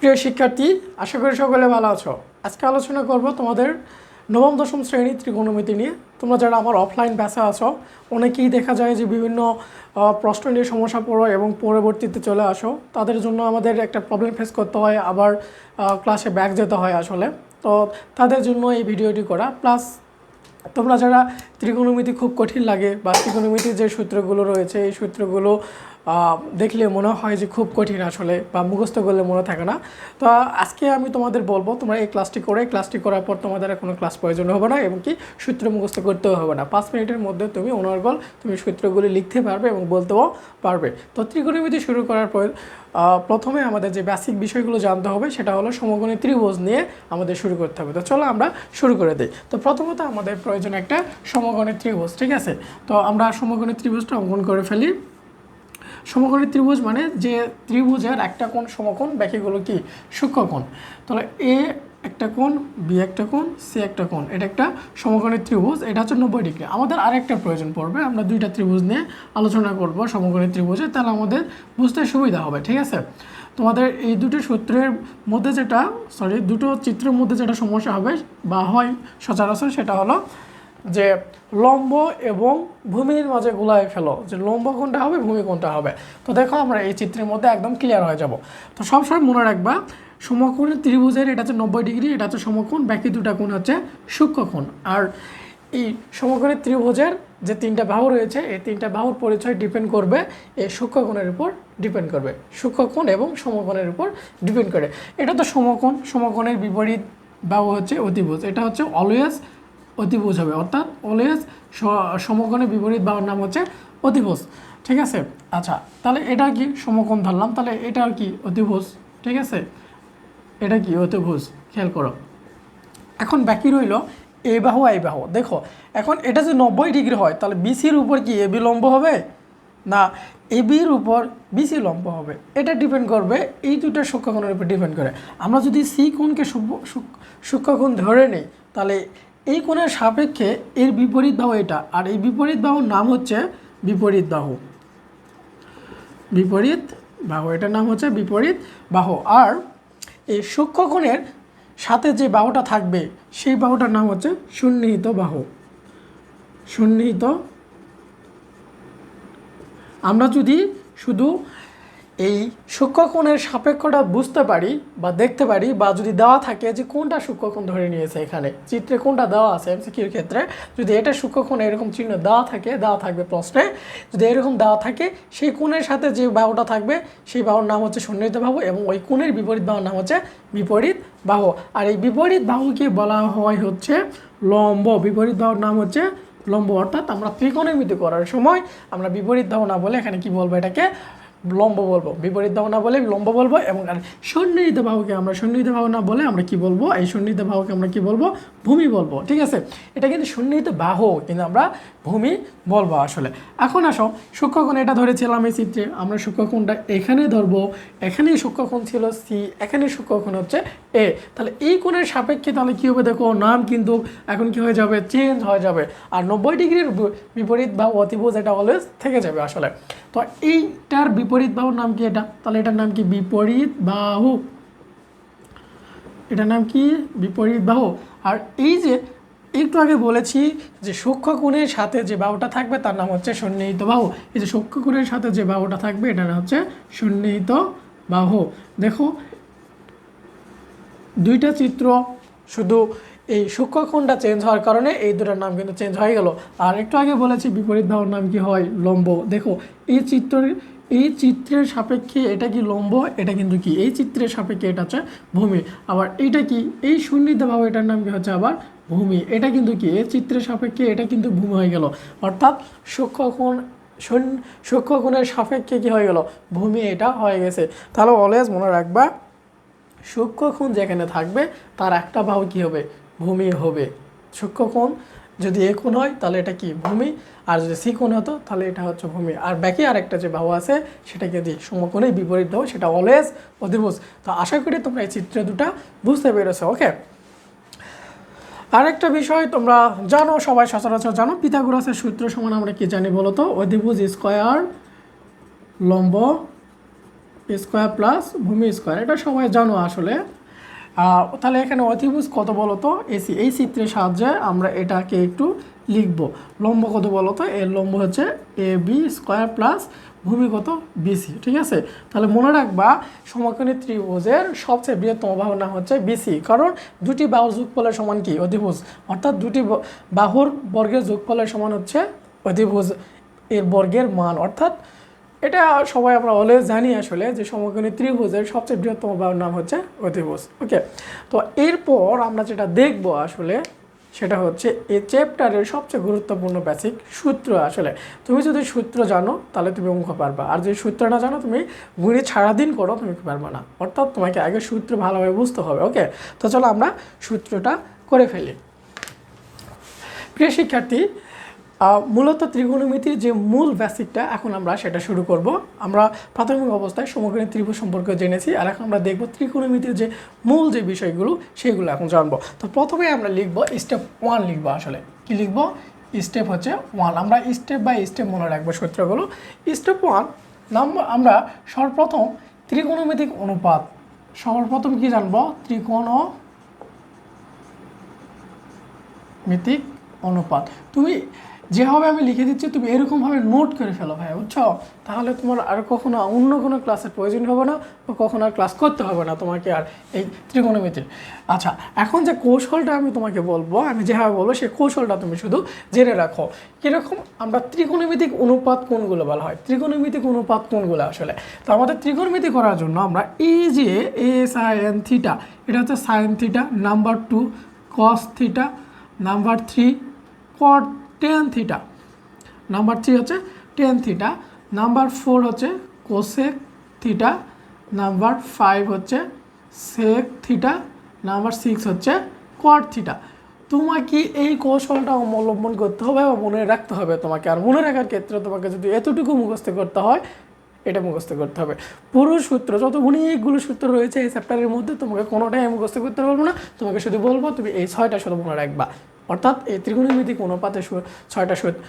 প্রিয় শিক্ষার্থী, আশা করি সকলে ভালো আছো। আজকে আলোচনা করব তোমাদের নবম, দশম শ্রেণি ত্রিকোণমিতি নিয়ে। তোমরা যারা আমার অফলাইন ব্যাচে আছো, অনেকেই দেখা যায় যে বিভিন্ন প্রশ্ন নিয়ে সমস্যা পড়ো এবং পরবর্তীতে চলে আসো। তাদের জন্য আমাদের একটা প্রবলেম ফেস করতে হয়, আবার ক্লাসে ব্যাক যেতে হয় আসলে। তো তাদের জন্য এই ভিডিওটি করা। প্লাস তোমরা যারা ত্রিকোণমিতি খুব কঠিন লাগে বা ত্রিকোণমিতির যে সূত্রগুলো রয়েছে, এই সূত্রগুলো দেখলে মনে হয় যে খুব কঠিন আসলে, বা মুখস্থ করলে মনে থাকে না। তো আজকে আমি তোমাদের বলব, তোমরা এই ক্লাসটি করে। ক্লাসটি করার পর তোমাদের কোনো ক্লাস প্রয়োজন হবে না, এবং কি সূত্র মুখস্থ করতেও হবে না। পাঁচ মিনিটের মধ্যে তুমি অনর্গল তুমি সূত্রগুলি লিখতে পারবে এবং বলতেও পারবে। তো ত্রিকোণমিতি শুরু করার পর প্রথমে আমাদের যে বেসিক বিষয়গুলো জানতে হবে, সেটা হলো সমকোণী ত্রিভুজ নিয়ে আমাদের শুরু করতে হবে। তো চলো আমরা শুরু করে দিই। তো প্রথমত আমাদের প্রয়োজন একটা সমকোণী ত্রিভুজ, ঠিক আছে? তো আমরা সমকোণী ত্রিভুজটা অঙ্কন করে ফেলি। সমকোণী ত্রিভুজ মানে যে ত্রিভুজের একটা কোণ সমকোণ বাকিগুলো কি? সূক্ষ্মকোণ তাহলে এ একটা কোণ বি একটা কোণ সি একটা কোণ। এটা একটা সমকোণী ত্রিভুজ, এটা হচ্ছে নব্বই ডিগ্রি। আমাদের আরেকটা প্রয়োজন পড়বে, আমরা দুইটা ত্রিভুজ নিয়ে আলোচনা করব সমকোণী ত্রিভুজে, তাহলে আমাদের বুঝতে সুবিধা হবে, ঠিক আছে? তোমাদের এই দুটো সূত্রের মধ্যে যেটা সরি দুটো চিত্রের মধ্যে যেটা সমস্যা হবে বা হয় সচরাচর সেটা হলো যে লম্ব এবং ভূমির মাঝে গুলায় ফেলো, যে লম্ব কোনটা হবে, ভূমি কোনটা হবে। তো দেখো আমরা এই চিত্রের মধ্যে একদম ক্লিয়ার হয়ে যাব। তো সবসময় মনে রাখবা সমকোণের ত্রিভুজের এটা হচ্ছে নব্বই ডিগ্রি, এটা হচ্ছে সমকোণ, বাকি দুটা কোণ হচ্ছে সূক্ষ্মকোণ আর এই সমকোণের ত্রিভুজের যে তিনটা বাহু রয়েছে, এই তিনটা বাহুর পরিচয় ডিপেন্ড করবে, এই সূক্ষ্মকোণের উপর ডিপেন্ড করবে। সূক্ষ্মকোণ এবং সমকোণের উপর ডিপেন্ড করে। এটা তো সমকোণ, সমকোণের বিপরীত বাহু হচ্ছে অতিভুজ, এটা হচ্ছে অলওয়েজ অতিভুজ হবে। অর্থাৎ অলওয়েজ সমকোণের বিপরীত বাহুর নাম হচ্ছে অতিভুজ। ঠিক আছে? আচ্ছা তাহলে এটা কি সমকোণ ধরলাম? তাহলে এটা কি অতিভুজ? ঠিক আছে? এটা কি অতিভুজ? খেয়াল করো। এখন বাকি রইল এ বাহু এই বাহু। দেখো, এখন এটা যে নব্বই ডিগ্রি হয়, তাহলে বিসির উপর কি এবি লম্ব হবে? না এবির উপর বিসি লম্ব হবে। এটা ডিপেন্ড করবে, এই দুটা সূক্ষ্মকোণের উপর ডিপেন্ড করে। আমরা যদি সি কোণকে সূক্ষ্ম- সূক্ষ্ম- সূক্ষ্মকোণ ধরে নিই, তাহলে এই কোণের সাপেক্ষে এর বিপরীত বাহু এটা। আর এই বিপরীত বাহুর নাম হচ্ছে বিপরীত বাহু। বিপরীত বাহু, এটার নাম হচ্ছে বিপরীত বাহু। আর এই সূক্ষ্মকোণের সাথে যে বাহুটা থাকবে, সেই বাহুটার নাম হচ্ছে সুন্নিহিত বাহু। সুন্নিহিত। আমরা যদি শুধু এই সূক্ষ্মকোণের সাপেক্ষটা বুঝতে পারি বা দেখতে পারি বা যদি দেওয়া থাকে যে কোনটা সূক্ষ্মকোণ ধরে নিয়েছে এখানে, চিত্রে কোনটা দেওয়া আছে এমসিকিউর ক্ষেত্রে, যদি এটা সূক্ষ্মকোণ এরকম চিহ্ন দেওয়া থাকে, দেওয়া থাকবে প্রশ্নে, যদি এরকম দেওয়া থাকে, সেই কোণের সাথে যে বাহুটা থাকবে, সেই বাহুর নাম হচ্ছে সন্নিহিত বাহু এবং ওই কোণের বিপরীত বাহুর নাম হচ্ছে বিপরীত বাহু। আর এই বিপরীত বাহুকে বলা হয় হচ্ছে লম্ব, বিপরীত বাহুর নাম হচ্ছে লম্ব। অর্থাৎ আমরা ত্রিকোণমিতি করার সময় আমরা বিপরীত বাহু না বলে এখানে কি বলব এটাকে? লম্ব বলব, বিপরীত ভাবনা বলে লম্ব বলব এবং আর সন্নিহিত বাহুকে আমরা সন্নিহিত ভাবনা বলে আমরা কি বলব? এই সন্নিহিত বাহুকে আমরা কি বলব? ভূমি বলব, ঠিক আছে? এটা কিন্তু সন্নিহিত বাহু, কিন্তু আমরা ভূমি বলব আসলে। এখন আসো, সূক্ষ্মকোণ এটা ধরেছিলাম এই চিত্রে, আমরা সূক্ষ্মকোণটা এখানে ধরবো, এখানেই সূক্ষ্মকোণ ছিল সি এখানে সূক্ষ্মকোণ হচ্ছে এ তাহলে এই কোণের সাপেক্ষে তাহলে কী হবে দেখো, নাম কিন্তু এখন কি হয়ে যাবে চেঞ্জ হয়ে যাবে। আর নব্বই ডিগ্রির বিপরীত বা অতিভুজ এটা অলওয়েজ থেকে যাবে আসলে। তো এইটার বিপরীত বাহুর নাম কি এটা? তাহলে এটার নাম কি বিপরীত বাহু? এটার নাম কি? বিপরীত বাহু। আর এই যে একটু আগে বলেছি যে সূক্ষ্মকোণের সাথে যে বাহুটা থাকবে, তার নাম হচ্ছে সন্নিহিত বাহু। এই যে সূক্ষ্মকোণের সাথে যে বাহুটা থাকবে এটা নাম হচ্ছে সন্নিহিত বাহু। দেখো, দুইটা চিত্র শুধু এই সূক্ষ্মকোণটা চেঞ্জ হওয়ার কারণে এই দুটার নাম কিন্তু চেঞ্জ হয়ে গেল। আর একটু আগে বলেছি বিপরীত বাহুর নাম কি হয়? লম্ব। দেখো, এই চিত্রের এই চিত্রের সাপেক্ষে এটা কি লম্ব, এটা কিন্তু কি? এই চিত্রের সাপেক্ষে এটা হচ্ছে ভূমি। আবার এটা কি? এই সুন্নিত বাহু এটার নাম কি হচ্ছে আবার ভূমি? এটা কিন্তু কি? এই চিত্রের সাপেক্ষে এটা কিন্তু ভূমি হয়ে গেল। অর্থাৎ সূক্ষ্মকোণ সূক্ষ্মকোণের সাপেক্ষে কি হয়ে গেল? ভূমি এটা হয়ে গেছে। তাহলে অলওয়েজ মনে রাখবা সূক্ষ্মকোণ যেখানে থাকবে, তার একটা ভাব কী হবে? ভূমি হবে। সূক্ষ্মকোণ যদি এ কোণ হয়, তাহলে এটা কি? ভূমি। আর যদি সি কোণ হতো, তাহলে এটা হচ্ছে ভূমি। আর বাকি আরেকটা যে বাহু আছে, সেটাকে যদি সমকোণে বিপরীত বাহু, সেটা অলওয়েজ অধিভুজ। তো আশা করি তোমরা এই চিত্র দুটা বুঝতে পেরেছ ওকে আরেকটা বিষয় তোমরা জানো, সবাই সচরাচর জানো, পিথাগোরাসের সূত্র সমান আমরা কি জানি বলো তো? অধিভুজ স্কোয়ার লম্ব স্কোয়ার প্লাস ভূমি স্কোয়ার। এটা সবাই জানো আসলে। তাহলে এখানে অতিভুজ কত বলো তো এসি এই চিত্রের সাহায্যে আমরা এটাকে একটু লিখব। লম্ব কত বলো তো এর লম্ব হচ্ছে এ বি স্কোয়ার প্লাস ভূমি কত বিসি ঠিক আছে? তাহলে মনে রাখবা, সমকোণী ত্রিভুজের সবচেয়ে বৃহত্তম বাহুর নাম হচ্ছে বিসি কারণ দুটি বাহুর যোগফলের সমান কি? অধিভুজ অর্থাৎ দুটি বাহুর বর্গের যোগফলের সমান হচ্ছে অধিভুজ এর বর্গের মান। অর্থাৎ এটা সবাই আমরা অলওয়েজ জানি আসলে যে সমকোণী ত্রিভুজের সবচেয়ে বৃহত্তম বাহুর নাম হচ্ছে অতিভুজ ওকে তো এরপর আমরা যেটা দেখব আসলে সেটা হচ্ছে এই চ্যাপ্টারের সবচেয়ে গুরুত্বপূর্ণ বেসিক সূত্র আসলে। তুমি যদি সূত্র জানো, তাহলে তুমি অঙ্ক পারবা। আর যদি সূত্র না জানো, তুমি গুণে সারাদিন করো, তুমি পারবে না। অর্থাৎ তোমাকে আগে সূত্র ভালোভাবে বুঝতে হবে ওকে তো চলো আমরা সূত্রটা করে ফেলি। প্রিয় শিক্ষার্থী মূলত ত্রিকোণমিতির যে মূল বেসিকটা এখন আমরা সেটা শুরু করব। আমরা প্রাথমিক অবস্থায় সমগ্রী ত্রিভুজ সম্পর্কে জেনেছি, আর এখন আমরা দেখব ত্রিকোণমিতির যে মূল যে বিষয়গুলো সেগুলো এখন জানব। তো প্রথমে আমরা লিখব স্টেপ ওয়ান লিখব আসলে। কি লিখব? স্টেপ হচ্ছে ওয়ান আমরা স্টেপ বাই স্টেপ মনে রাখব সূত্রগুলো। স্টেপ ওয়ান নাম্বার আমরা সর্বপ্রথম ত্রিকোণমিতিক অনুপাত, সর্বপ্রথম কি জানব? ত্রিকোণ মিতিক অনুপাত। তুমি যেভাবে আমি লিখে দিচ্ছি, তুমি এরকমভাবে নোট করে ফেলো ভাই, বুঝছ? তাহলে তোমার আর কখনো অন্য কোনো ক্লাসের প্রয়োজন হবে না, বা কখনো আর ক্লাস করতে হবে না তোমাকে আর এই ত্রিকোণমিতির। আচ্ছা এখন যে কৌশলটা আমি তোমাকে বলব, আমি যেভাবে বলব, সেই কৌশলটা তুমি শুধু জেনে রাখো। কীরকম আমরা ত্রিকোণমিতিক অনুপাত কোনগুলো বলা হয়? ত্রিকোণমিতিক অনুপাত কোনগুলো আসলে? তো আমাদের ত্রিকোণমিতি করার জন্য আমরা এই যে এ সাইন থিটা এটা হচ্ছে sine theta number two cos theta number three cot tan theta number three হচ্ছে টেন থিটা নাম্বার ফোর হচ্ছে কোসেক থিটা নাম্বার ফাইভ হচ্ছে সেক থিটা নাম্বার সিক্স হচ্ছে কোয়ার থিটা তোমাকে এই কৌশলটা অবলম্বন করতে হবে বা মনে রাখতে হবে তোমাকে। আর মনে রাখার ক্ষেত্রে তোমাকে যদি এতটুকু মুখস্থ করতে হয় এটা মুখস্থ করতে হবে। পুরো সূত্র, যত অনেকগুলো সূত্র রয়েছে এই চ্যাপ্টারের মধ্যে, তোমাকে কোনোটাই মুখস্থ করতে পারব না। তোমাকে শুধু বলব, তুমি এই ছয়টা শুধু মনে রাখবা। অর্থাৎ এই ত্রিকোণমিতিক অনুপাতে ছয়টা সূত্র,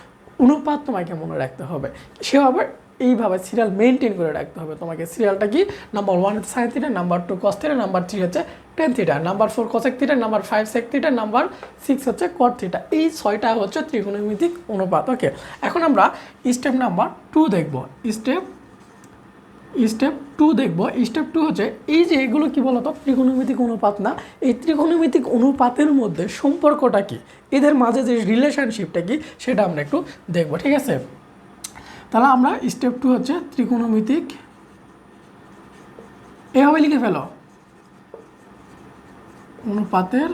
অনুপাত তোমাকে মনে রাখতে হবে। সে আবার এইভাবে সিরিয়াল মেনটেন করে রাখতে হবে। তোমাকে সিরিয়ালটা কি? নাম্বার ওয়ান হচ্ছে sine theta number two cos theta number three হচ্ছে tan theta number four cosec theta number five sec theta number six হচ্ছে কট থিটা এই ছয়টা হচ্ছে ত্রিকোণমিতিক অনুপাত ওকে এখন আমরা স্টেপ নাম্বার টু দেখব। স্টেপ স্টেপ টু দেখব। স্টেপ টু হচ্ছে এই যে এগুলো কি বলতো? ত্রিকোণমিতিক অনুপাত না? এই ত্রিকোণমিতিক অনুপাতের মধ্যে সম্পর্কটা কি? এদের মাঝে যে রিলেশনশিপটা কি, সেটা আমরা একটু দেখব, ঠিক আছে? তাহলে আমরা স্টেপ টু হচ্ছে ত্রিকোণমিতিক। এভাবে লিখে ফেলো। অনুপাতের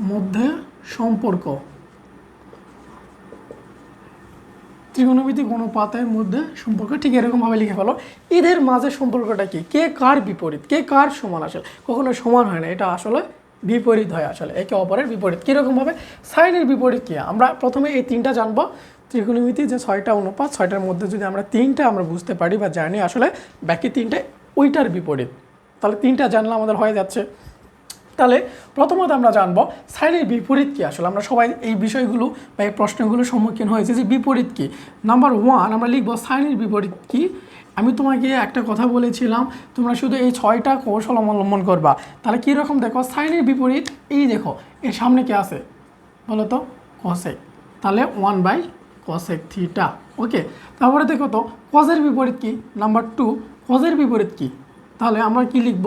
মধ্যে সম্পর্ক। ত্রিকোণমিতিক অনুপাতের মধ্যে সম্পর্ক ঠিক এরকমভাবে লিখে ফেলো। এদের মাঝে সম্পর্কটা কি? কে কার বিপরীত? কে কার সমান আসলে? কখনো সমান হয় না, এটা আসলে বিপরীত হয় আসলে। একে অপরের বিপরীত। কীরকমভাবে? সাইনের বিপরীত কী? আমরা প্রথমে এই তিনটা জানব। ত্রিকোণমিতি যে ছয়টা অনুপাত, ছয়টার মধ্যে যদি আমরা তিনটা আমরা বুঝতে পারি বা জানি আসলে, বাকি তিনটা ওইটার বিপরীত। তাহলে তিনটা জানলে আমাদের হয়ে যাচ্ছে। তাহলে প্রথমত আমরা জানব সাইনের বিপরীত কী আসলে? আমরা সবাই এই বিষয়গুলো বা এই প্রশ্নগুলোর সম্মুখীন হয়েছে যে বিপরীত কী? নাম্বার ওয়ান আমরা লিখব সাইনের বিপরীত কী? আমি তোমাকে একটা কথা বলেছিলাম, তোমরা শুধু এই ছয়টা কৌশল অবলম্বন করবা। তাহলে কীরকম দেখো, সাইনের বিপরীত, এই দেখো, এর সামনে কি আছে? বলো তো কসেক তাহলে one by cosec theta okay তারপরে দেখো তো কজের বিপরীত কি? নাম্বার টু কজের বিপরীত কি? তাহলে আমরা কি লিখব?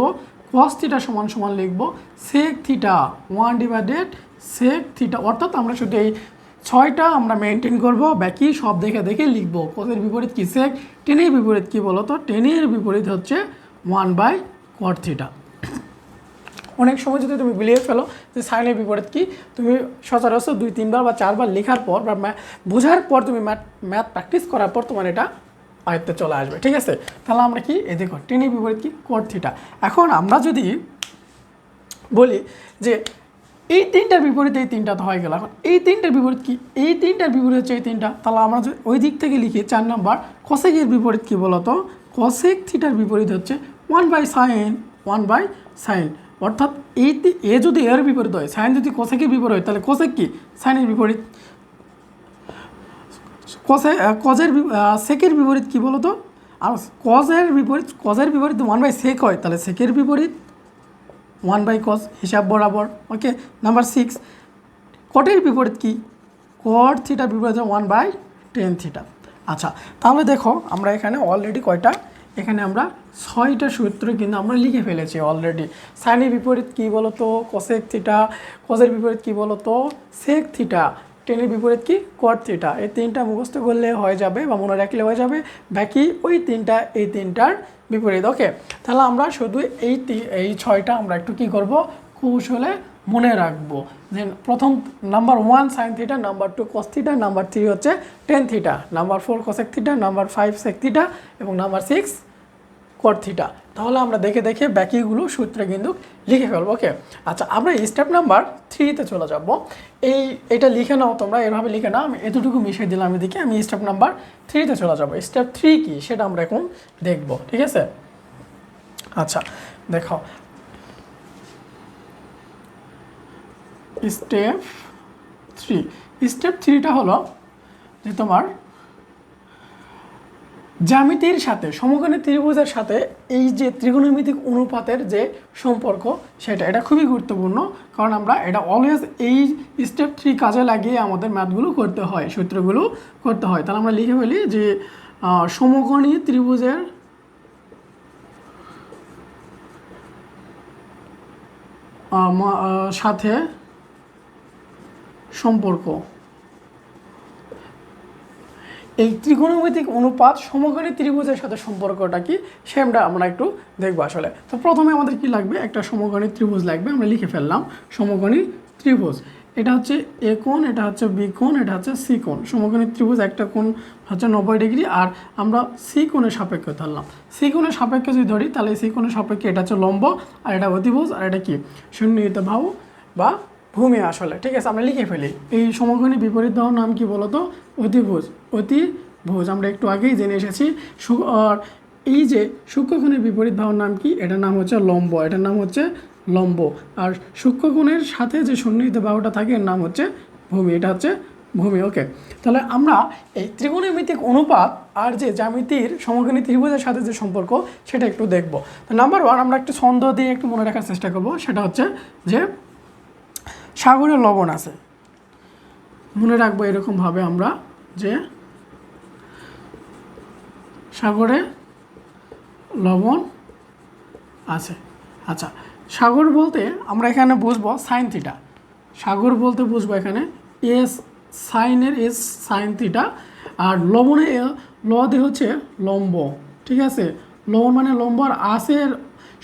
কস থিটা সমান সমান লিখব sec theta one divided sec theta অর্থাৎ আমরা শুধু এই ছয়টা আমরা মেনটেন করব, বাকি সব দেখে দেখে লিখব। কসের বিপরীত কি সেক টেনের বিপরীত কি বলো তো টেনের বিপরীত হচ্ছে ওয়ান বাই কট থিটা অনেক সময় যদি তুমি বিলিয়ে ফেলো যে সাইনের বিপরীত কি, তুমি সচরাচর দুই, তিনবার বা চারবার লেখার পর বা বোঝার পর তুমি ম্যাথ ম্যাথ প্র্যাকটিস করার পর তোমার এটা আয়ত্তে চলে আসবে, ঠিক আছে? তাহলে আমরা কি? এ দেখো টেনের বিপরীত কি? কোয়ার থিটা এখন আমরা যদি বলি যে এই তিনটার বিপরীত এই তিনটা তো হয়ে গেল। এখন এই তিনটার বিপরীত কি? এই তিনটার বিপরীত হচ্ছে এই তিনটা। তাহলে আমরা যদি ওই দিক থেকে লিখি চার নম্বর কসেকের বিপরীত কি বলতো? কসেক থিটার বিপরীত হচ্ছে one by sine one by sine অর্থাৎ এই এ যদি এর বিপরীত হয় সাইন যদি কোসেকের বিপরীত হয়, তাহলে কোসেক কি? সাইনের বিপরীত। কসে কজের সেকের বিপরীত কি বলো তো আর কজের বিপরীত কজের বিপরীত ওয়ান বাই সেক হয়, তাহলে সেকের বিপরীত ওয়ান বাই কজ হিসাব বরাবর ওকে নাম্বার সিক্স কটের বিপরীত কি? কট থিটার বিপরীত ওয়ান বাই টেন থিটা আচ্ছা তাহলে দেখো, আমরা এখানে অলরেডি কয়টা? এখানে আমরা ছয়টা সূত্র কিন্তু আমরা লিখে ফেলেছি অলরেডি সাইনের বিপরীত কী বলো তো কসেক থিটা কজের বিপরীত কী বলো তো সেক থিটা টেনের বিপরীত কি? কট থিটা এই তিনটা মুখস্থ করলে হয়ে যাবে বা মনে রাখলে হয়ে যাবে বাকি ওই তিনটা, এই তিনটার বিপরীত। ওকে তাহলে আমরা শুধু এই এই ছয়টা আমরা একটু কি করব? কৌশলে মনে রাখব। যে প্রথম number one sine theta number two cos theta number three হচ্ছে tan theta number four cosec theta number five sec theta এবং নাম্বার সিক্স কট থিটা তাহলে আমরা দেখে দেখে বাকিগুলো সূত্রে কিন্তু লিখে ফেলব। ওকে আচ্ছা আমরা স্টেপ নাম্বার থ্রিতে চলে যাব। এই, এটা লিখে নাও তোমরা, এভাবে লিখে নাও। আমি এতটুকু মিশিয়ে দিলাম এদিকে, আমি স্টেপ নাম্বার থ্রিতে চলে যাব। স্টেপ থ্রি কি? সেটা আমরা এখন দেখব, ঠিক আছে? আচ্ছা দেখো। স্টেপ থ্রি স্টেপ থ্রিটা হলো যে তোমার জ্যামিতির সাথে, সমকোণী ত্রিভুজের সাথে এই যে ত্রিকোণমিতিক অনুপাতের যে সম্পর্ক, সেটা এটা খুবই গুরুত্বপূর্ণ, কারণ আমরা এটা অলওয়েজ এই স্টেপ থ্রি কাজে লাগিয়ে আমাদের ম্যাথগুলো করতে হয়, সূত্রগুলো করতে হয়। তাহলে আমরা লিখে ফেলি যে সমকোণী ত্রিভুজের সাথে সম্পর্ক। এই ত্রিকোণমিতিক অনুপাত সমকোণী ত্রিভুজের সাথে সম্পর্কটা কি সেটা আমরা একটু দেখব আসলে। তো প্রথমে আমাদের কি লাগবে? একটা সমকোণী ত্রিভুজ লাগবে, আমরা লিখে ফেললাম সমকোণী ত্রিভুজ। এটা হচ্ছে এ কোণ, এটা হচ্ছে বি কোণ, এটা হচ্ছে সি কোণ। সমকোণী ত্রিভুজ একটা কোণ হচ্ছে নব্বই ডিগ্রি আর আমরা সি কোণের সাপেক্ষে ধরলাম। সি কোণের সাপেক্ষে যদি ধরি, তাহলে সি কোণের সাপেক্ষে এটা হচ্ছে লম্ব আর এটা অতিভুজ আর এটা কি? শূন্যিত বাহু বা ভূমি আসলে ঠিক আছে, আমরা লিখে ফেলি। এই সমকোণী বিপরীত বাহুর নাম কি বলতো? অতিভুজ। অতিভুজ। আমরা একটু আগেই জেনে এসেছি। আর এই যে সূক্ষ্মকোণের বিপরীত বাহুর নাম কি? এটার নাম হচ্ছে লম্ব। এটার নাম হচ্ছে লম্ব। আর সূক্ষ্মকোণের সাথে যে সন্নিহিত বাহুটা থাকে, এর নাম হচ্ছে ভূমি। এটা হচ্ছে ভূমি। ওকে। তাহলে আমরা এই ত্রিকোণমিতিক অনুপাত আর যে জ্যামিতির সমকোণী ত্রিভুজের সাথে যে সম্পর্ক, সেটা একটু দেখব। তো নাম্বার ওয়ান আমরা একটু ছন্দ দিয়ে একটু মনে রাখার চেষ্টা করব। সেটা হচ্ছে যে সাগরে লবণ আছে। মনে রাখব এরকমভাবে আমরা যে সাগরে লবণ আছে। আচ্ছা সাগর বলতে আমরা এখানে বুঝব সাইন থিটা সাগর বলতে বুঝব এখানে এস সাইনের এস সাইন থিটা আর লবণে ল দিয়ে হচ্ছে লম্ব, ঠিক আছে? লবণ মানে লম্ব আর আসের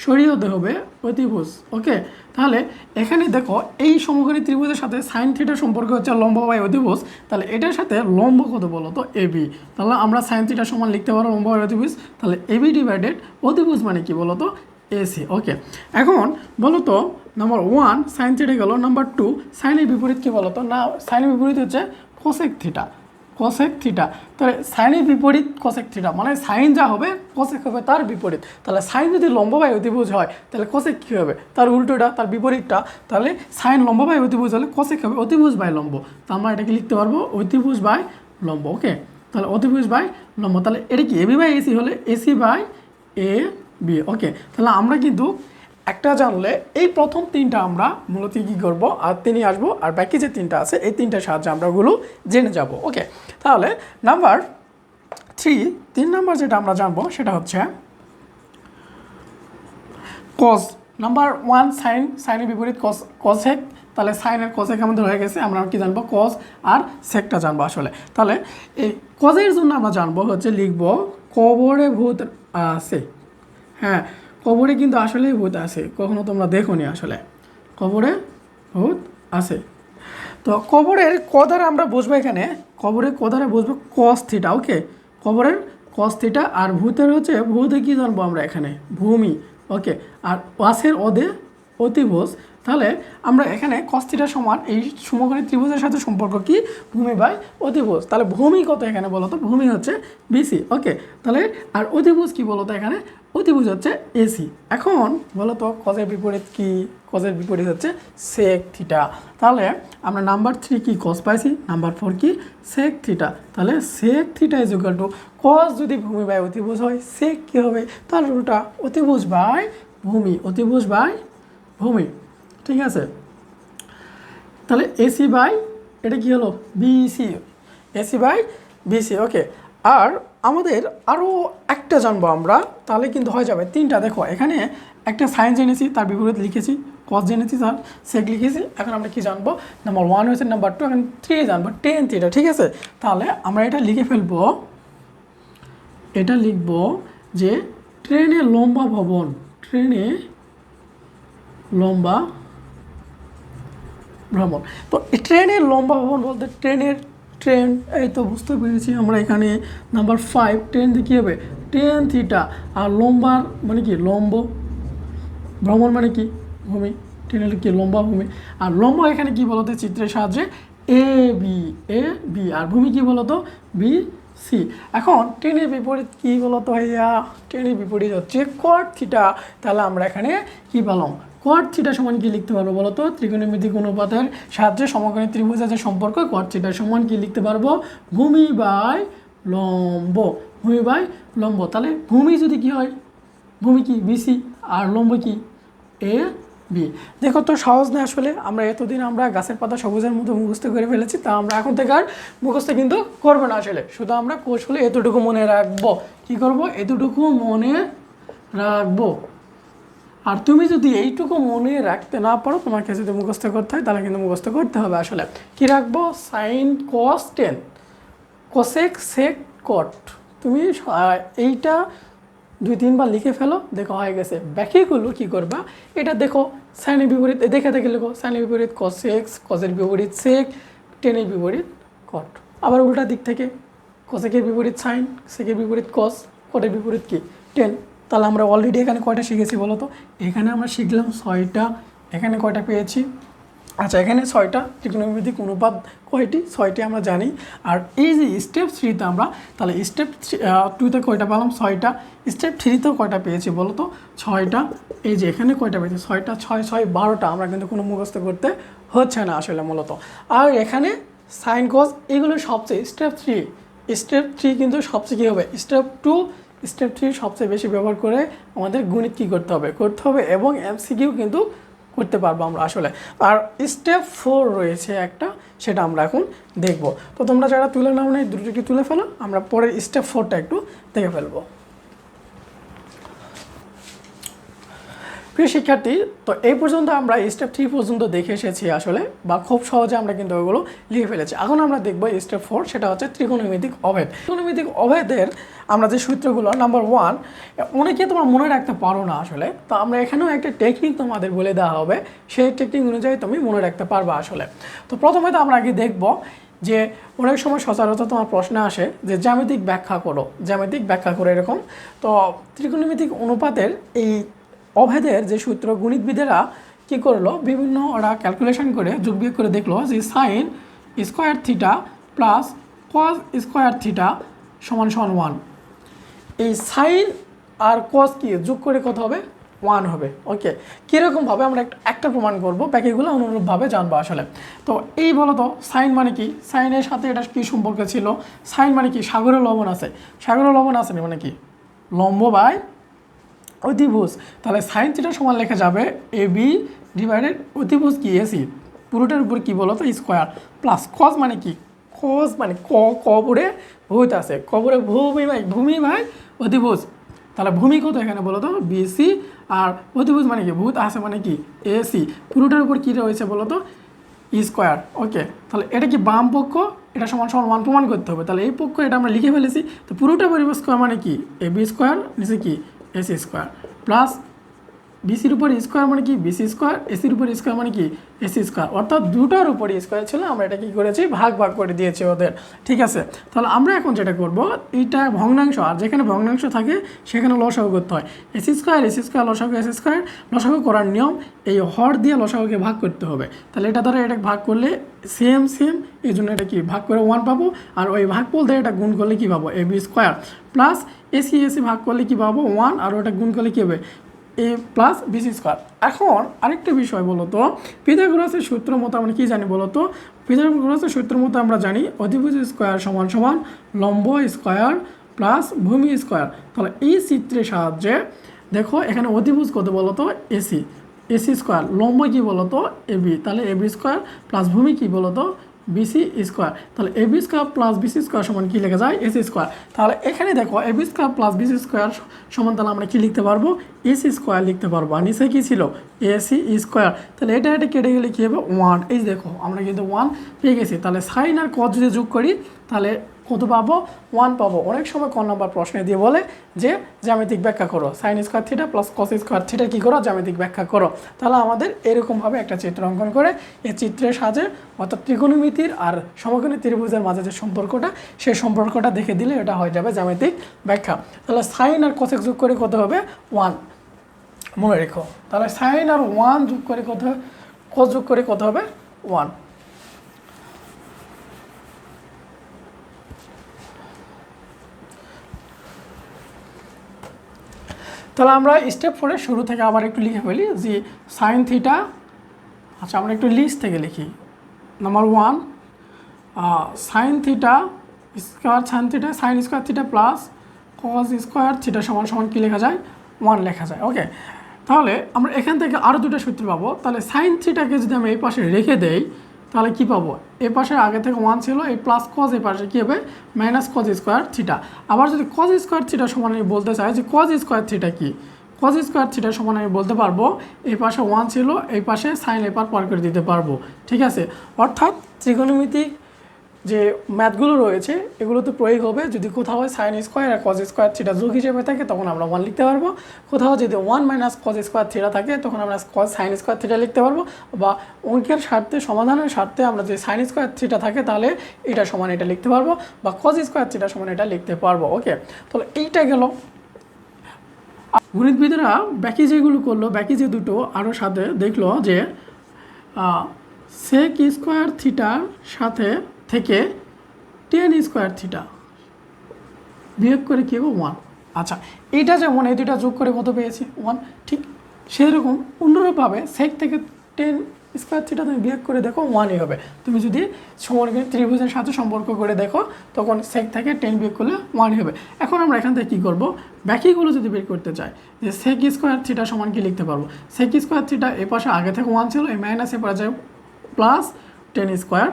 সরিয়ে হতে হবে অতিভুজ ওকে তাহলে এখানে দেখো এই সমকোণী ত্রিভুজের সাথে সাইন থিটার সম্পর্ক হচ্ছে লম্ব বাই অতিভুজ তাহলে এটার সাথে লম্ব কত বলো তো? এবি তাহলে আমরা সাইন থিটার সমান লিখতে পারব লম্ব বাই অতিভুজ তাহলে এবি ডিভাইডেড অতিভুজ মানে কি বলো তো? এসি ওকে এখন বলো তো নাম্বার ওয়ান সাইন থিটা গেল নাম্বার টু সাইনের বিপরীত কি বলো তো? না সাইনের বিপরীত হচ্ছে কোসেক থিটা কোসেক থিটা তাহলে সাইনের বিপরীত কোসেক থিটা মানে সাইন যা হবে কোসেক হবে তার বিপরীত। তাহলে সাইন যদি লম্ব বাই অতিভুজ হয়, তাহলে কোসেক কী হবে? তার উল্টোটা, তার বিপরীতটা, তাহলে সাইন লম্ব বাই অতিভুজ হলে কোসেক হবে অতিভুজ বাই লম্ব। তো আমরা এটাকে লিখতে পারব অতিভুজ বাই লম্ব ওকে তাহলে অতিভুজ বাই লম্ব। তাহলে এটা কি এবি বাই এসি হলে AC by A B okay তাহলে আমরা কিন্তু একটা জানলে এই প্রথম তিনটা আমরা মূলত কী করব? আর তিনি আসব, আর বাকি যে তিনটা আছে, এই তিনটার সাহায্যে আমরা ওগুলো জেনে যাব, ওকে? তাহলে নাম্বার থ্রি, তিন নাম্বার যেটা আমরা জানব সেটা হচ্ছে কজ নাম্বার ওয়ান সাইন, সাইনের বিপরীত কস কসেক তাহলে সাইনের কসেক আমাদের হয়ে গেছে, আমরা কি জানব? কজ আর সেকটা জানব আসলে। তাহলে এই কজের জন্য আমরা জানব হচ্ছে লিখব কবরে ভূত আছে হ্যাঁ কবরে কিন্তু আসলেই ভূত আছে, কখনো তোমরা দেখো দেখোনি আসলে। কবরে ভূত আছে। তো কবরের কদারে আমরা বসবো এখানে, কবরের কদারে বসবো কস্থিটা ওকে কবরের কস্থিটা আর ভূতের হচ্ছে ভূতে কী জানব আমরা এখানে? ভূমি ওকে আর ওয়াসের অদে অতিভুজ তাহলে আমরা এখানে কস্তিটা সমান এই সমকোণী ত্রিভুজের সাথে সম্পর্ক কি? ভূমি বাই অতিভুজ। তাহলে ভূমি কত এখানে বলো তো? ভূমি হচ্ছে বিসি ওকে তাহলে আর অতিভুজ কি বলো তো এখানে? অতিভুজ হচ্ছে এসি এখন বলো তো কজের বিপরীত কি? কজের বিপরীত হচ্ছে সেক থিটা তাহলে আমরা নাম্বার থ্রি কি কস পাইছি? নাম্বার ফোর কি? সেক থিটা তাহলে sec theta is equal to cos যদি ভূমি বাই অতিভুজ হয় সেক কী হবে? তার ওটা অতিভুজ বাই ভূমি, অতিভুজ বাই ভূমি। ঠিক আছে? তাহলে এসি বাই এটা কি হলো? BC AC by BC okay আর আমাদের আরও একটা জানব আমরা, তাহলে কিন্তু হয়ে যাবে তিনটা। দেখো, এখানে একটা সাইন জেনেছি, তার বিপরীত লিখেছি কস জেনেছি তার সেক লিখেছি। এখন আমরা কি জানব? নাম্বার ওয়ান হয়েছে নাম্বার টু এখন থ্রি জানব টেন থ্রিটা ঠিক আছে? তাহলে আমরা এটা লিখে ফেলব, এটা লিখব যে ট্রেনে লম্বা ভবন, ট্রেনে লম্বা ভ্রমণ। তো ট্রেনের লম্বা ভ্রমণ বলতে ট্রেনের ট্রেন, এই তো বুঝতে পেরেছি আমরা এখানে নাম্বার ফাইভ ট্রেন দিয়ে কী হবে। Train, theta. আর লম্বার মানে কি? লম্ব। ভ্রমণ মানে কি? ভূমি। ট্রেনের কি? লম্বা ভূমি। আর লম্বা এখানে কি বলতো? চিত্রের সাহায্যে এ বি এ বি আর ভূমি কি বলতো? বি সি এখন ট্রেনের বিপরীত কী বলতো ভাইয়া? ট্রেনের বিপরীত হচ্ছে কট থিটা তাহলে আমরা এখানে কি পেলাম? কট থিটা সমান কি লিখতে পারব বলো বলতো ত্রিকোণমিতিক অনুপাতের সাহায্যে সমকোণী ত্রিভুজের যে সম্পর্ক কট থিটা সমান কি লিখতে পারব? ভূমি বাই লম্ব। ভূমি বাই লম্ব। তাহলে ভূমি যদি কি হয়? ভূমি কি? বিসি আর লম্ব কি? এ বি দেখো তো সহজ না আসলে, আমরা এতদিন আমরা গাছের পাতা সবুজের মতো মুখস্থ করে ফেলেছি, তা আমরা এখন থেকে আর মুখস্থ কিন্তু করব না আসলে। শুধু আমরা কৌশলে এতটুকু মনে রাখব। কি করব? এতটুকু মনে রাখব। আর তুমি যদি এইটুকু মনে রাখতে না পারো, তোমাকে যদি মুখস্থ করতে হয়, তাহলে কিন্তু মুখস্থ করতে হবে। আসলে কী রাখব? Sine cos tan cosec sec cot তুমি এইটা দুই, তিনবার লিখে ফেলো, দেখো হয়ে গেছে। বাকিগুলো কি করবা? এটা দেখো সাইনের বিপরীত দেখে দেখে লেখো। সাইনের বিপরীত কসেক্স কসের বিপরীত সেক টেনের বিপরীত কট আবার উল্টা দিক থেকে কসেকের বিপরীত সাইন সেকের বিপরীত কস কটের বিপরীত কি? টেন তাহলে আমরা অলরেডি এখানে কয়টা শিখেছি বলো তো? এখানে আমরা শিখলাম ছয়টা। এখানে কয়টা পেয়েছি? আচ্ছা এখানে ছয়টা। ত্রিকোণমিতিক অনুপাত কয়টি? ছয়টি আমরা জানি। আর এই যে স্টেপ থ্রিতে আমরা, তাহলে স্টেপ থ্রি টুতে কয়টা পেলাম? ছয়টা। স্টেপ থ্রিতেও কয়টা পেয়েছি বলো তো? ছয়টা। এই যে এখানে কয়টা পেয়েছি? ছয়টা, ছয় ছয়, বারোটা। আমরা কিন্তু কোনো মুখস্থ করতে হচ্ছে না আসলে মূলত। আর এখানে সাইন কস এগুলো সবচেয়ে স্টেপ থ্রি স্টেপ থ্রি কিন্তু সবচেয়ে কী হবে? স্টেপ টু স্টেপ থ্রি সবচেয়ে বেশি ব্যবহার করে আমাদের গণিত কী করতে হবে? করতে হবে এবং এমসিকিউ কিন্তু করতে পারব আমরা আসলে। আর স্টেপ ফোর রয়েছে একটা, সেটা আমরা এখন দেখব। তো তোমরা যারা তুলে নাও নেই, দুটোকে তুলে ফেলো, আমরা পরের স্টেপ ফোরটা একটু দেখে ফেলব। প্রিয় শিক্ষার্থী, তো এই পর্যন্ত আমরা স্টেপ থ্রি পর্যন্ত দেখে এসেছি আসলে, বা খুব সহজে আমরা কিন্তু ওগুলো লিখে ফেলেছি। এখন আমরা দেখব স্টেপ ফোর সেটা হচ্ছে ত্রিকোণমিতিক অভেদ। ত্রিকোণমিতিক অভেদের আমরা যে সূত্রগুলো নাম্বার ওয়ান অনেকে তোমরা মনে রাখতে পারো না আসলে, তো আমরা এখানেও একটা টেকনিক তোমাদের বলে দেওয়া হবে, সেই টেকনিক অনুযায়ী তুমি মনে রাখতে পারবা আসলে। তো প্রথমে তো আমরা আগে দেখব যে অনেক সময় সচরাচর তোমার প্রশ্নে আসে যে জ্যামিতিক ব্যাখ্যা করো, জ্যামিতিক ব্যাখ্যা করো এরকম। তো ত্রিকোণমিতিক অনুপাতের এই অভেদের যে সূত্র গণিতবিদেরা কী করল বিভিন্ন ওরা ক্যালকুলেশন করে, যোগ বিয়োগ করে দেখল যে sine square theta plus cos square theta সমান সমান ওয়ান এই সাইন আর কস কি? যোগ করে কত হবে? ওয়ান হবে। ওকে কীরকমভাবে আমরা একটা একটা প্রমাণ করব বাকিগুলো অনুরূপভাবে জানব আসলে। তো এই বলো তো সাইন মানে কি? সাইনের সাথে এটা কী সম্পর্ক ছিল? সাইন মানে কি? সাগরের লবণ আছে। সাগরের লবণ আছে মানে কি? লম্ব বাই অতিভুজ। তাহলে সাইন থিটা সমান লেখা যাবে এ বি ডিভাইডেড অতিভুজ কি? এসি পুরোটার উপর কি বলো তো? স্কোয়ার প্লাস কজ মানে কি? কজ মানে ক কবরে ভূত আছে। কবরে ভূমি ভাই ভূমি ভাই অতিভুজ। তাহলে ভূমি কত এখানে বলো তো? বিসি আর অতিভুজ মানে কি? ভূত আছে মানে কি? এসি পুরোটার উপর কী রয়েছে বলো তো? স্কোয়ার ওকে তাহলে এটা কি বাম পক্ষ? এটা সমান সমান প্রমাণ করতে হবে। তাহলে এই পক্ষ এটা আমরা লিখে ফেলেছি। তো পুরোটা পরিবেশ স্কোয়ার মানে কি? এ বি স্কোয়ার নিচে কি? এসি স্কোয়ার প্লাস বিসির উপর স্কোয়ার মানে কি? বিসি স্কোয়ার এসির উপর স্কোয়ার মানে কি? এসি স্কোয়ার অর্থাৎ দুটোর উপর স্কোয়ার ছিল, আমরা এটা কি করেছি? ভাগ ভাগ করে দিয়েছি ওদের। ঠিক আছে? তাহলে আমরা এখন যেটা করব, এইটা ভগ্নাংশ, আর যেখানে ভগ্নাংশ থাকে, সেখানে লসাগু করতে হয়। এসি স্কোয়ার এসি স্কোয়ার লসাগু এসি স্কোয়ার লসাগু করার নিয়ম, এই হর দিয়ে লসাগুকে ভাগ করতে হবে। তাহলে এটা দ্বারা এটা ভাগ করলে সেম সেম এই জন্য এটা কি? ভাগ করে ওয়ান পাবো, আর ওই ভাগ বলতে এটা গুণ করলে কি পাবো? A B square plus AC AC ভাগ করলে কি পাবো? ওয়ান আর ওটা গুণ করলে কী হবে? এ প্লাস বিসি স্কোয়ার এখন আরেকটা বিষয় বলো তো পিথাগোরাসের সূত্র মতো আমরা কী জানি বলো তো পিথাগোরাসের সূত্র মতো আমরা জানি অধিভুজ স্কোয়ার সমান সমান লম্ব স্কোয়ার প্লাস ভূমি স্কোয়ার। তাহলে এই চিত্রের সাহায্যে দেখো এখানে অধিভুজ কত বলো তো এসি এসি স্কোয়ার লম্ব কী বলো তো এবি তাহলে এবি স্কোয়ার প্লাস ভূমি কী বলো তো বিসি স্কোয়ার তাহলে A B square plus BC square সমান কী লেখা যায়? এসি স্কোয়ার তাহলে এখানে দেখো A B square plus BC square সমান তাহলে আমরা কী লিখতে পারব? এসি স্কোয়ার লিখতে পারব। আর নিচে কী ছিল? এসি স্কোয়ার তাহলে এটা এটা কেটে গেলে কী হবে? ওয়ান এই দেখো, আমরা কিন্তু ওয়ান পেয়ে গেছি। তাহলে সাইন আর কত যদি যোগ করি, তাহলে কত পাবো ওয়ান পাবো। অনেক সময় ক নম্বর প্রশ্নে দিয়ে বলে যে, জ্যামিতিক ব্যাখ্যা করো। Sine square theta plus cos square theta কী করো? জ্যামিতিক ব্যাখ্যা করো। তাহলে আমাদের এরকমভাবে একটা চিত্র অঙ্কন করে এই চিত্রের সাহায্যে অর্থাৎ ত্রিকোণমিতির আর সমকোণী ত্রিভুজের মাঝে যে সম্পর্কটা সেই সম্পর্কটা দেখে দিলে এটা হয়ে যাবে জ্যামিতিক ব্যাখ্যা। তাহলে সাইন আর কসেক যোগ করে কত হবে? ওয়ান মনে রেখো। তাহলে সাইন আর ওয়ান যোগ করে কত কস যোগ করে কত হবে? ওয়ান তাহলে আমরা স্টেপ ফোরে শুরু থেকে আবার একটু লিখে ফেলি যে সাইন থিটা আচ্ছা আমরা একটু লিস্ট থেকে লিখি। Number one sine theta square sine theta sine square theta plus cos square theta সমান সমান কী লেখা যায়? ওয়ান লেখা যায় ওকে তাহলে আমরা এখান থেকে আরও দুটো সূত্র পাবো। তাহলে সাইন থিটাকে যদি আমি এই পাশে রেখে দেই তাহলে কি পাবো? এ পাশে আগে থেকে ওয়ান ছিল, এই প্লাস কজ এ পাশে কী হবে? মাইনাস কজ স্কোয়ার থিটা আবার যদি কজ স্কোয়ার থিটা সমান আমি বলতে চাই যে কজ স্কোয়ার থিটা কি? কজ স্কোয়ার থিটা সমান আমি বলতে পারব, এই পাশে ওয়ান ছিল, এই পাশে সাইন এপার পার করে দিতে পারব। ঠিক আছে? অর্থাৎ ত্রিকোণমিতিক যে ম্যাথগুলো রয়েছে, এগুলোতে প্রয়োগ হবে। যদি কোথাও সাইন স্কোয়ার আর কজ স্কোয়ার থিটা যোগ হিসেবে থাকে, তখন আমরা ওয়ান লিখতে পারব। কোথাও যদি one minus cos square theta থাকে, তখন আমরা কজ সাইন স্কোয়ার থিটা লিখতে পারব। বা অঙ্কের স্বার্থে, সমাধানের স্বার্থে আমরা যদি সাইন স্কোয়ার থিটা থাকে, তাহলে এটা সমান এটা লিখতে পারব বা কজ স্কোয়ার থিটা সমান এটা লিখতে পারব। ওকে তাহলে এইটা গেল। গণিতবিদরা বাকি যেগুলো করল বাকি যে দুটো আরও সাথে দেখল যে সেক স্কোয়ার থিটার সাথে থেকে টেন স্কোয়ার থিটা বিয়োগ করে কী হবে ওয়ান আচ্ছা এইটা যেমন এই দুটা যোগ করে কত পেয়েছি? ওয়ান ঠিক সেরকম অন্যরূপভাবে সেক থেকে টেন স্কোয়ার থিটা তুমি বিয়োগ করে দেখো ওয়ানই হবে। তুমি যদি সমরকে ত্রিভুজের সাথে সম্পর্ক করে দেখো, তখন সেক থেকে টেন বিয়োগ করলে ওয়ানই হবে। এখন আমরা এখান থেকে কী করব? বাকিগুলো যদি বের করতে চাই, যে সেক স্কোয়ার থিটা সমান কি লিখতে পারব? সেক স্কোয়ার থিটা এ পাশে আগে থেকে ওয়ান ছিল, এই মাইনাস এ পাশে প্লাস টেন স্কোয়ার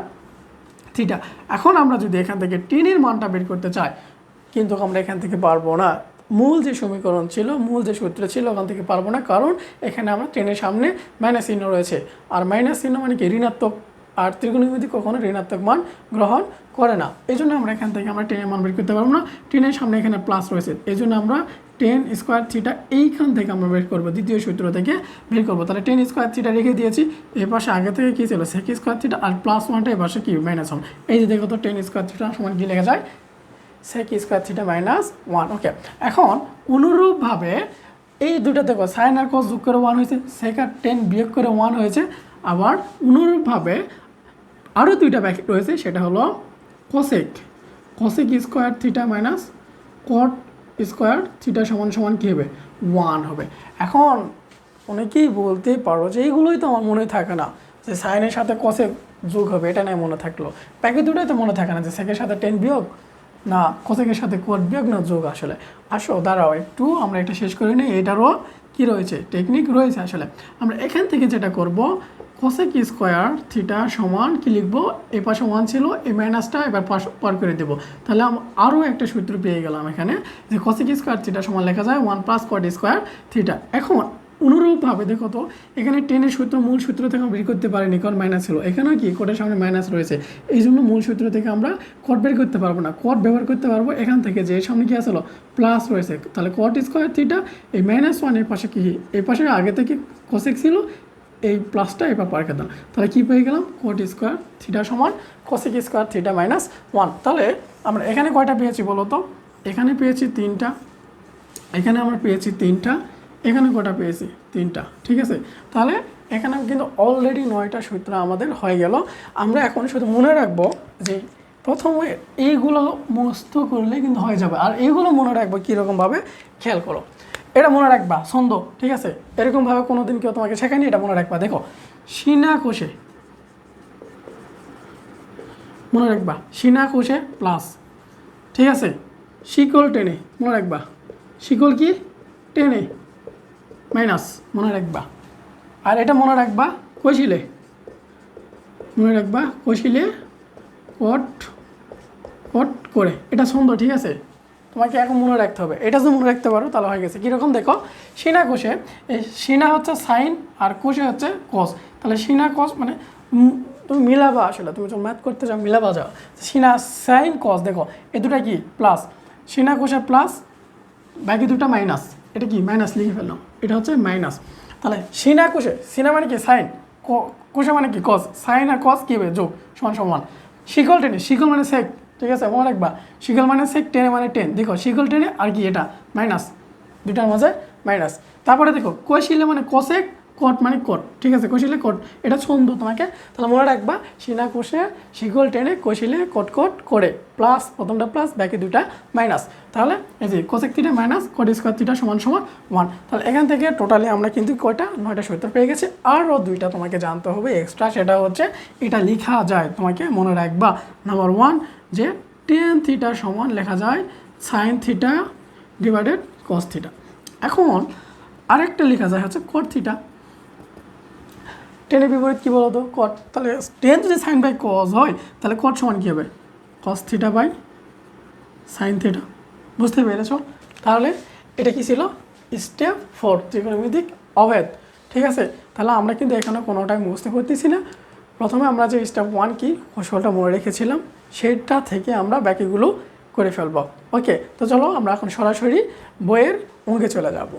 থিটা। এখন আমরা যদি এখান থেকে টেনের মানটা বের করতে চাই, কিন্তু আমরা এখান থেকে পারব না। মূল যে সমীকরণ ছিল, মূল যে সূত্র ছিল, ওখান থেকে পারব না, কারণ এখানে আমরা টেনের সামনে মাইনাস চিহ্ন রয়েছে। আর মাইনাস চিহ্ন মানে কি? ঋণাত্মক। আর ত্রিকোণমিতি কখনো ঋণাত্মক মান গ্রহণ করে না। এই জন্য আমরা এখান থেকে আমরা টেনের মান বের করতে পারব না। টেনের সামনে এখানে প্লাস রয়েছে। এই জন্য আমরা টেন স্কোয়ার থিটা এইখান থেকে আমরা বের করব, দ্বিতীয় সূত্র থেকে বের করব। তাহলে টেন স্কোয়ার থিটা রেখে দিয়েছি, এ আগে থেকে কী ছিল? সেক স্কোয়ার থিটা আর প্লাস ওয়ানটা এ পাশে কি? মাইনাস ওয়ান এই যে দেখো তো টেন স্কোয়ার থিটা সমান কী লেখা যায়? Sec square theta minus one okay এখন অনুরূপভাবে এই দুটো দেখো সাইন আর কস যোগ করে ওয়ান হয়েছে সেক আর টেন বিয়োগ করে ওয়ান হয়েছে। আবার অনুরূপভাবে আরও দুইটা ব্যাকেট রয়েছে, সেটা হলো cosec cosec square theta minus cot square, theta সমান সমান কী হবে? ওয়ান হবে। এখন অনেকেই বলতে পারো যে এইগুলোই তো আমার মনে থাকে না যে সাইনের সাথে কষে যোগ হবে, এটা নাই মনে থাকল। প্যাকেট দুটোই তো মনে থাকে না যে সেকের সাথে টেন বিয়োগ না, কোসেকের সাথে কোয়ার বিয়োগ না যোগ আসলে। আসো, দাঁড়াও একটু, আমরা এটা শেষ করে নিই, এটারও কি রয়েছে? টেকনিক রয়েছে আসলে। আমরা এখান থেকে যেটা করব, কোসেক স্কোয়ার থিটা সমান কি লিখব? এ পাশে ওয়ান ছিল এই মাইনাসটা এবার পাশ, পার করে দেবো। তাহলে আরও একটা সূত্র পেয়ে গেলাম এখানে, যে কোসেক স্কোয়ার থিটা সমান লেখা যায় one plus cot square theta এখন অনুরূপভাবে, দেখো তো, এখানে টেনের সূত্র, মূল সূত্র থেকে বের করতে পারিনি, কারণ মাইনাস ছিল। এখানেও কি? কোটের সামনে মাইনাস রয়েছে। এই জন্য মূল সূত্র থেকে আমরা কট বের করতে পারব না। কট ব্যবহার করতে পারব এখান থেকে, যে সামনে কি আসলো? প্লাস রয়েছে। তাহলে কট স্কোয়ার থিটা এই মাইনাস ওয়ানের পাশে কি? এই পাশে আগে থেকে কোসেক ছিল, এই প্লাসটা এবার পার দিলাম। তাহলে কী পেয়ে গেলাম? কোট স্কোয়ার থিটা সমান cosec square theta minus one তাহলে আমরা এখানে কয়টা পেয়েছি বলো তো? এখানে পেয়েছি তিনটা, এখানে আমরা পেয়েছি তিনটা এখানে কটা পেয়েছি? তিনটা। ঠিক আছে? তাহলে এখানে কিন্তু অলরেডি নয়টা সূত্র আমাদের হয়ে গেল। আমরা এখন শুধু মনে রাখব যে প্রথমে এইগুলো মস্ত করলে কিন্তু হয়ে যাবে। আর এইগুলো মনে রাখব কীরকমভাবে? খেয়াল করো। এটা মনে রাখবা, ছন্দ। ঠিক আছে? এরকমভাবে কোনো দিন কেউ তোমাকে শেখায়নি, এটা মনে রাখবা। দেখো সিনা কোষে মনে রাখবা সিনা কোষে প্লাস ঠিক আছে? শিকল টেনে, মনে রাখবা। শিকল কি? টেনে। মাইনাস, মনে রাখবা। আর এটা মনে রাখবা কইছিলে মনে রাখবা কইছিলে কট কট করে। এটা সুন্দর, ঠিক আছে? তোমাকে এখন মনে রাখতে হবে। এটা যদি মনে রাখতে পারো, তাহলে হয়ে গেছে। কীরকম দেখো, সিনা কোষে সিনা হচ্ছে সাইন আর কোষে হচ্ছে কস তাহলে সিনা কস মানে তুমি মিলাবা আসলে। তুমি যখন ম্যাথ করতে চাও মিলাবা যাও। সিনা সাইন কস দেখো, এ দুটা কি? প্লাস সিনা কোষে প্লাস বাকি দুটা মাইনাস এটা কি? মাইনাস লিখে ফেললাম। এটা হচ্ছে মাইনাস তাহলে সিনা কোষে, সিনা মানে কি? সাইন। কোষে মানে কি? কস সাইন আর কস কী হবে? যোগ, সমান সমান। শিকল টেনে, শিকল মানে সেক ঠিক আছে? মনে রাখবা। শিকল মানে সেক টেনে মানে টেন দেখো, শিকল টেনে আর কি এটা? মাইনাস দুটার মাঝে মাইনাস তারপরে দেখো কষিলে মানে কষেক কট মানে কট, ঠিক আছে? কষিলে কট, এটা ছন্দ তোমাকে। তাহলে মনে রাখবা সিনা কোষে, শিকল টেনে কষিলে কট কট করে প্লাস প্রথমটা প্লাস বাকি দুটা মাইনাস তাহলে এই যে cosec theta minus cot square theta সমান সমান ওয়ান তাহলে এখান থেকে টোটালি আমরা কিন্তু কয়টা? নয়টা সত্তর পেয়ে গেছি। আরও দুইটা তোমাকে জানতে হবে এক্সট্রা সেটা হচ্ছে এটা লেখা যায়। তোমাকে মনে রাখবা নাম্বার ওয়ান যে টেন থিটা সমান লেখা যায় sine theta divided cos theta এখন আরেকটা লেখা যায় হচ্ছে কট থিটা টেনের বিপরীত কী বলো তো কট তাহলে টেন যদি সাইন বাই কজ হয়, তাহলে কট সমান কী হবে? Cos theta by sine theta বুঝতে পেরেছ? তাহলে এটা কি ছিল? স্টেপ ফোর ত্রিকোণমিতিক অভেদ। ঠিক আছে? তাহলে আমরা কিন্তু এখানে কোনোটাই বুঝতে পারতেছি না। প্রথমে আমরা যে স্টেপ ওয়ান কি, কৌশলটা মনে রেখেছিলাম, সেটা থেকে আমরা বাকিগুলো করে ফেলব। ওকে তো চলো আমরা এখন সরাসরি বইয়ের অঙ্কে চলে যাব।